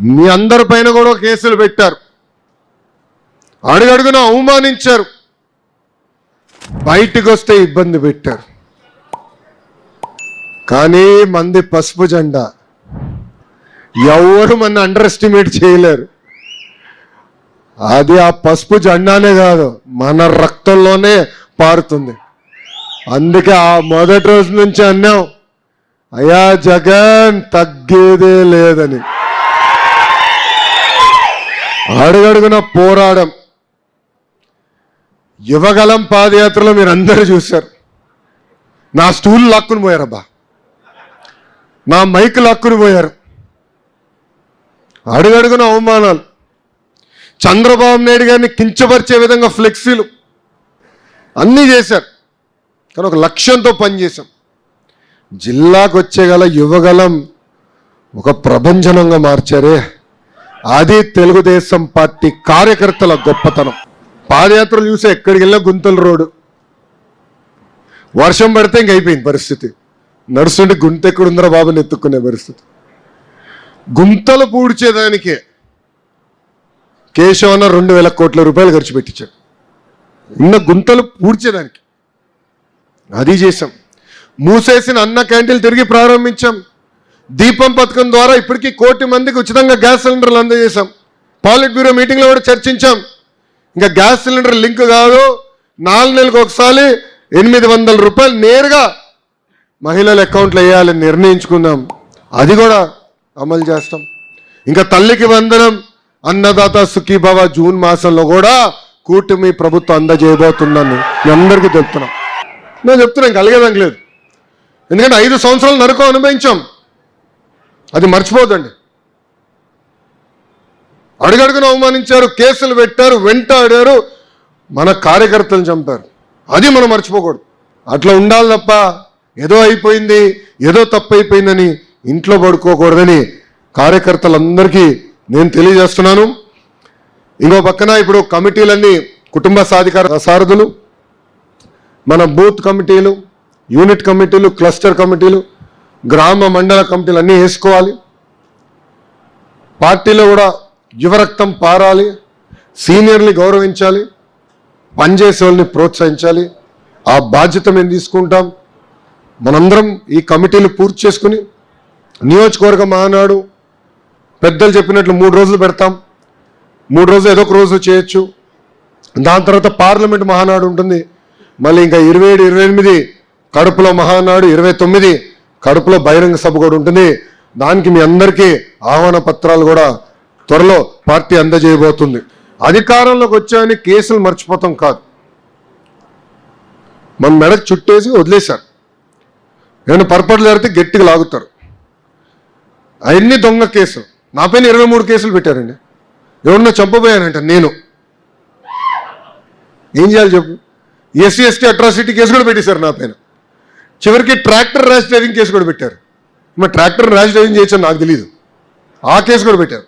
మీ అందరి పైన కూడా కేసులు పెట్టారు. అడుగడుగున అవమానించారు. బయటికి వస్తే ఇబ్బంది పెట్టారు. కానీ మంది పసుపు జెండా. ఎవరు మన అండర్ ఎస్టిమేట్ చేయలేరు. అది ఆ పసుపు జెండానే కాదు మన రక్తంలోనే పారుతుంది. అందుకే ఆ మొదటి రోజు నుంచి అన్నాం అయ్యా జగన్ తగ్గేదే లేదని. అడుగడుగున పోరాడం. యువగలం పాదయాత్రలో మీరు అందరూ చూశారు. నా స్టూల్ లాక్కుని పోయారబ్బా. నా మైక్ లాక్కుని పోయారు. అడుగడుగున అవమానాలు. చంద్రబాబు నాయుడు గారిని కించపరిచే విధంగా ఫ్లెక్సీలు అన్నీ చేశారు. కానీ ఒక లక్ష్యంతో పనిచేశాం. జిల్లాకు వచ్చేగల యువగలం ఒక ప్రభంజనంగా మార్చారే. అది తెలుగుదేశం పార్టీ కార్యకర్తల గొప్పతనం. పాదయాత్రలు చూసే ఎక్కడికి వెళ్ళినా గుంతల రోడ్డు. వర్షం పడితే ఇంక అయిపోయింది పరిస్థితి. నడుస్తుంటే గుంత ఎక్కడుందరా బాబుని ఎత్తుక్కునే పరిస్థితి. గుంతలు పూడ్చేదానికే కేశవన రెండు వేల కోట్ల రూపాయలు ఖర్చు పెట్టించాడు. ఉన్న గుంతలు పూడ్చేదానికి. అది చేశాం. మూసేసిన అన్న క్యాంటీన్లు తిరిగి ప్రారంభించాం. దీపం పథకం ద్వారా ఇప్పటికీ కోటి మందికి ఉచితంగా గ్యాస్ సిలిండర్లు అందజేశాం. పాలిట్ బ్యూరో మీటింగ్లో కూడా చర్చించాం. ఇంకా గ్యాస్ సిలిండర్ లింక్ కాదు. నాలుగు నెలలకు ఒకసారి ఎనిమిది వందల రూపాయలు నేరుగా మహిళల అకౌంట్లో వేయాలని నిర్ణయించుకుందాం అది కూడా అమలు చేస్తాం. ఇంకా తల్లికి వందనం అన్నదాత సుఖీభవ జూన్ మాసంలో కూడా కూటమి ప్రభుత్వం అందజేయబోతుందని మీ అందరికీ చెప్తున్నాం. నేను చెప్తున్నాను కలిగేదానికి లేదు. ఎందుకంటే ఐదు సంవత్సరాలు నరకం అనుభవించాం. అది మర్చిపోదండి. అడుగడుగును అవమానించారు కేసులు పెట్టారు వెంటాడారు మన కార్యకర్తలు చంపారు. అది మనం మర్చిపోకూడదు. అట్లా ఉండాలి తప్ప ఏదో అయిపోయింది ఏదో తప్పు అయిపోయిందని ఇంట్లో పడుకోకూడదని కార్యకర్తలందరికీ నేను తెలియజేస్తున్నాను. ఇంకో పక్కన ఇప్పుడు కమిటీలన్నీ కుటుంబ సాధికార సారథులు మన బూత్ కమిటీలు యూనిట్ కమిటీలు క్లస్టర్ కమిటీలు గ్రామ మండల కమిటీలు అన్నీ వేసుకోవాలి. పార్టీలో కూడా యువరక్తం పారాలి సీనియర్ని గౌరవించాలి పనిచేసే వాళ్ళని ప్రోత్సహించాలి. ఆ బాధ్యత మేము తీసుకుంటాం. మనందరం ఈ కమిటీలు పూర్తి చేసుకుని నియోజకవర్గ మహానాడు పెద్దలు చెప్పినట్లు మూడు రోజులు పెడతాం. మూడు రోజులు ఏదో ఒక రోజు చేయొచ్చు. దాని తర్వాత పార్లమెంట్ మహానాడు ఉంటుంది. మళ్ళీ ఇంకా ఇరవై ఏడు ఇరవై ఎనిమిది కడుపులో మహానాడు ఇరవై తొమ్మిది కడుపులో బహిరంగ సభ కూడా ఉంటుంది. దానికి మీ అందరికీ ఆహ్వాన పత్రాలు కూడా త్వరలో పార్టీ అందజేయబోతుంది. అధికారంలోకి వచ్చాయని కేసులు మర్చిపోతాం కాదు. మన మెడకు చుట్టేసి వదిలేశారు. ఏమైనా పొరపాట్లు జరిగితే గట్టిగా లాగుతారు. అవన్నీ దొంగ కేసులు. నా పైన ఇరవై మూడు కేసులు పెట్టారండి. ఎవరన్నా చంపబోయానంట నేను. ఏం చేయాలి చెప్పు? ఎస్సీ ఎస్టీ అట్రాసిటీ కేసు కూడా పెట్టేశారు నా పైన. చివరికి ట్రాక్టర్ ర్యాష్ డ్రైవింగ్ కేసు కూడా పెట్టారు. మరి ట్రాక్టర్ ర్యాష్ డ్రైవింగ్ చేయొచ్చని నాకు తెలియదు ఆ కేసు కూడా పెట్టారు.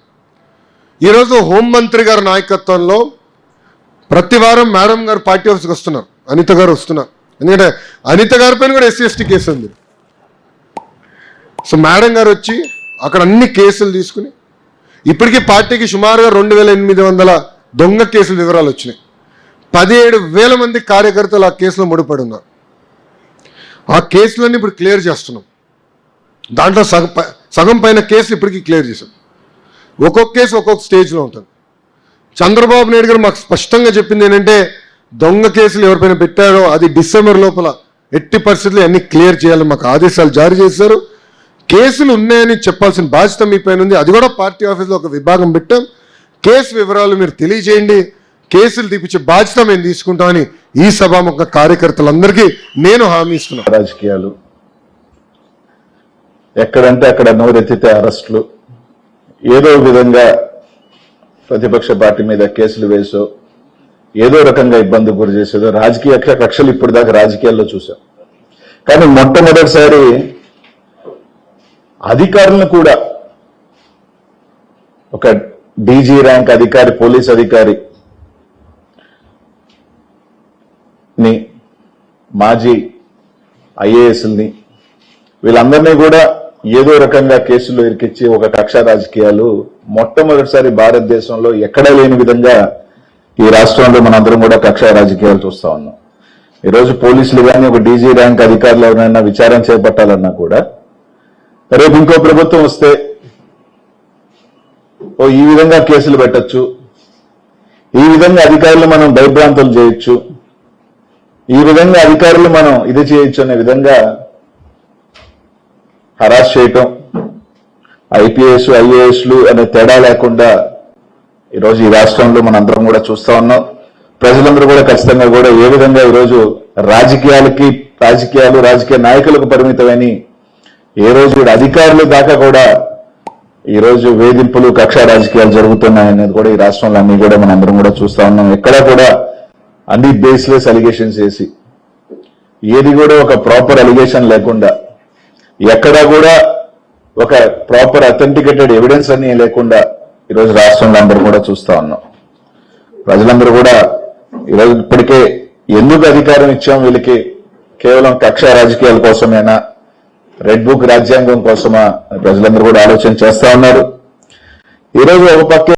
ఈరోజు హోంమంత్రి గారి నాయకత్వంలో ప్రతి వారం మేడం గారు పార్టీ ఆఫీస్కి వస్తున్నారు. అనిత గారు వస్తున్నారు. ఎందుకంటే అనిత గారి పైన కూడా ఎస్సీ ఎస్టీ కేసు ఉంది. సో మేడం గారు వచ్చి అక్కడ అన్ని కేసులు తీసుకుని ఇప్పటికీ పార్టీకి సుమారుగా రెండు వేల ఎనిమిది వందల దొంగ కేసుల వివరాలు వచ్చినాయి. పదిహేడు వేల మంది కార్యకర్తలు ఆ కేసులో ముడిపడి ఉన్నారు. ఆ కేసులన్నీ ఇప్పుడు క్లియర్ చేస్తున్నాం. దాంట్లో సగం సగం పైన కేసులు ఇప్పటికీ క్లియర్ చేశాం. ఒక్కొక్క కేసు ఒక్కొక్క స్టేజ్లో ఉంటుంది. చంద్రబాబు నాయుడు గారు మాకు స్పష్టంగా చెప్పింది ఏంటంటే దొంగ కేసులు ఎవరిపైన పెట్టారో అది డిసెంబర్ లోపల ఎట్టి పరిస్థితుల్లో అన్ని క్లియర్ చేయాలని మాకు ఆదేశాలు జారీ చేశారు. కేసులు ఉన్నాయని చెప్పాల్సిన బాధ్యత మీ పైన ఉంది. అది కూడా పార్టీ ఆఫీస్లో ఒక విభాగం పెట్టాం. కేసు వివరాలు మీరు తెలియజేయండి. కేసులు తీపించే బాధ్యత మేము తీసుకుంటామని ఈ సభాముఖ కార్యకర్తలందరికీ నేను హామీ ఇస్తున్నాను రాజకీయాలు ఎక్కడంటే అక్కడ నోరెత్తితే అరెస్టులు. ఏదో విధంగా ప్రతిపక్ష పార్టీ మీద కేసులు వేసో ఏదో రకంగా ఇబ్బంది గురి చేసేదో రాజకీయ కక్షలు ఇప్పుడు దాకా రాజకీయాల్లో చూసాం కానీ మొట్టమొదటిసారి అధికారులను కూడా ఒక డీజీ ర్యాంక్ అధికారి పోలీస్ అధికారి ని మాజీ ఐఏఎస్ని వీళ్ళందరినీ కూడా ఏదో రకంగా కేసులు ఇరికిచ్చి ఒక కక్ష రాజకీయాలు మొట్టమొదటిసారి భారతదేశంలో ఎక్కడా లేని విధంగా ఈ రాష్ట్రంలో మనందరం కూడా కక్ష రాజకీయాలు చూస్తా ఉన్నాం. ఈరోజు పోలీసులు కానీ ఒక డీజీ ర్యాంక్ అధికారులు ఎవరైనా విచారం చేపట్టాలన్నా కూడా రేపు ఇంకో ప్రభుత్వం వస్తే ఓ ఈ విధంగా కేసులు పెట్టొచ్చు. ఈ విధంగా అధికారులు మనం భయభ్రాంతులు చేయొచ్చు. ఈ విధంగా అధికారులు మనం ఇది చేయొచ్చు అనే విధంగా హరాస్ చేయటం ఐపీఎస్ ఐఏఎస్లు అనే తేడా లేకుండా ఈరోజు ఈ రాష్ట్రంలో మనందరం కూడా చూస్తా ఉన్నాం. ప్రజలందరూ కూడా ఖచ్చితంగా కూడా ఏ విధంగా ఈరోజు రాజకీయాలకి రాజకీయాలు రాజకీయ నాయకులకు పరిమితమని ఏ రోజు కూడా అధికారులు దాకా కూడా ఈ రోజు వేధింపులు కక్ష రాజకీయాలు జరుగుతున్నాయనేది కూడా ఈ రాష్ట్రంలో అన్ని కూడా మనందరం కూడా చూస్తా ఉన్నాం. ఎక్కడా కూడా అన్ని బేస్లెస్ అలిగేషన్స్ వేసి ఏది కూడా ఒక ప్రాపర్ అలిగేషన్ లేకుండా ఎక్కడా కూడా ఒక ప్రాపర్ అథెంటికేటెడ్ ఎవిడెన్స్ అన్ని లేకుండా ఈరోజు రాష్ట్రంలో అందరూ కూడా చూస్తా ఉన్నాం. ప్రజలందరూ కూడా ఈరోజు ఇప్పటికే ఎందుకు అధికారం ఇచ్చాం వీళ్ళకి? కేవలం కక్ష రాజకీయాల కోసమేనా? రెడ్ బుక్ రాజ్యాంగం కోసమా? ప్రజలందరూ కూడా ఆలోచన చేస్తా ఉన్నారు. ఈరోజు ఒక పక్క